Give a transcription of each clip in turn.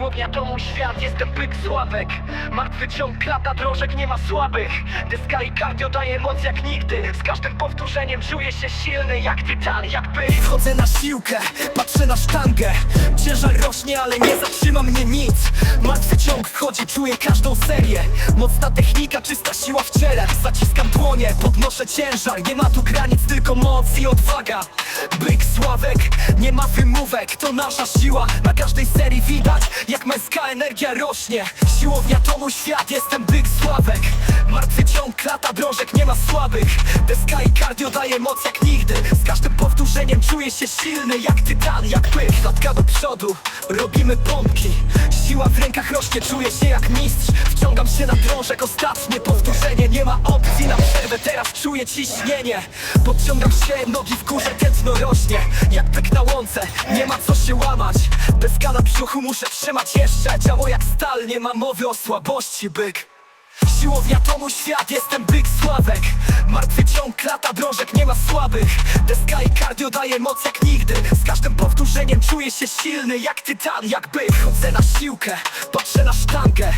Siłownia to mój świat, jestem byk Sławek. Martwy ciąg, klata drążek, nie ma słabych. Deska i cardio daje moc jak nigdy. Z każdym powtórzeniem czuję się silny Jak tytan, jak byk Wchodzę na siłkę, patrzę na sztangę. Ciężar rośnie, ale nie zatrzyma mnie nic. Martwy ciąg wchodzi, czuję każdą serię. Mocna technika, czysta siła w ciele. Zaciskam dłonie, podnoszę ciężar. Nie ma tu granic, tylko moc i odwaga Byk Sławek, nie ma wymówek To nasza siła, na każdej serii widać Jak męska energia rośnie. Siłownia to mój świat, jestem byk Sławek. Martwy słabych. Deska i cardio daje moc jak nigdy. Z każdym powtórzeniem czuję się silny Jak tytan, jak pyk, klatka do przodu Robimy pompki. Siła w rękach rośnie, czuję się jak mistrz. Wciągam się na drążek, ostatnie powtórzenie. Nie ma opcji na przerwę, teraz czuję ciśnienie. Podciągam się, nogi w górze, tętno rośnie. Jak pyk na łące, nie ma co się łamać. Deska na brzuchu muszę trzymać jeszcze. Ciało jak stal, nie ma mowy o słabości, byk Siłownia to mój świat, jestem byk Sławek. Martwy ciąg, klata drążek, nie ma słabych. Deska i cardio daje moc jak nigdy. Z każdym powtórzeniem czuję się silny Jak tytan, jak byk. Chodzę na siłkę, patrzę na sztangę.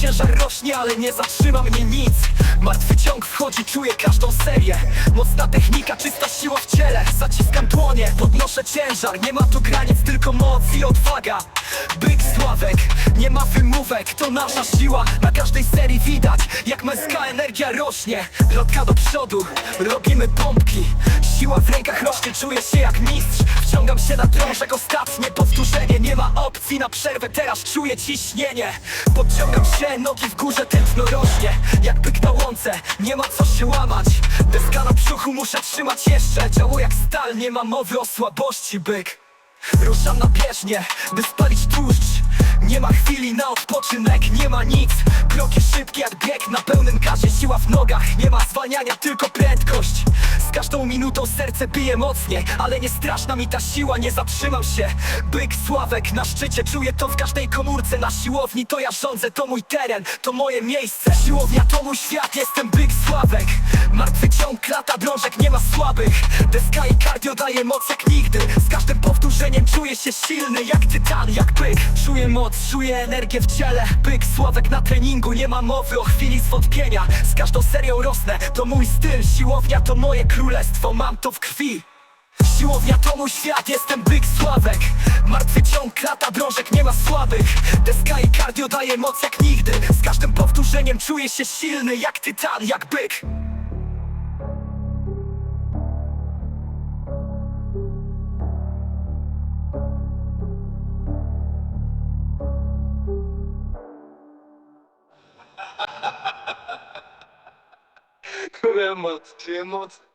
Ciężar rośnie, ale nie zatrzyma mnie nic. Martwy ciąg wchodzi, czuję każdą serię. Mocna technika, czysta siła w ciele. Zaciskam dłonie, podnoszę ciężar. Nie ma tu granic, tylko moc i odwaga Byk Sławek, nie ma wymówek To nasza siła, na każdej serii widać Jak męska energia rośnie. Lotka do przodu, robimy pompki. Siła w rękach rośnie, czuję się jak mistrz. Wciągam się na drążek, ostatnie powtórzenie. Nie ma opcji na przerwę, teraz czuję ciśnienie. Podciągam się, nogi w górze, tętno rośnie. Jak byk na łące, nie ma co się łamać. Deska na brzuchu, muszę trzymać jeszcze. Ciało jak stal, nie ma mowy o słabości, byk Ruszam na bieżnię, by spalić tłuszcz. Nie ma chwili na odpoczynek, nie ma nic. Kroki szybkie jak bieg na pełnym gazie Siła w nogach, nie ma zwalniania, tylko prędkość. Z każdą minutą serce bije mocniej Ale nie straszna mi ta siła, nie zatrzymam się. Byk Sławek na szczycie, czuję to w każdej komórce. Na siłowni to ja rządzę, to mój teren, to moje miejsce. Siłownia to mój świat, jestem byk Sławek. Martwy ciąg, klata drążek, nie ma słabych. Deska i cardio daje moc jak nigdy. Z każdym powtórzeniem czuję się silny Jak tytan, jak byk Czuję moc, czuję energię w ciele. Byk Sławek na treningu, nie ma mowy o chwili zwątpienia. Z każdą serią rosnę, to mój styl. Siłownia to moje królestwo, mam to w krwi. Siłownia to mój świat, jestem byk Sławek. Martwy ciąg, klata drążek, nie ma słabych. Deska i cardio daje moc jak nigdy. Z każdym powtórzeniem czuję się silny Jak tytan, jak byk Czuję moc, czuję moc.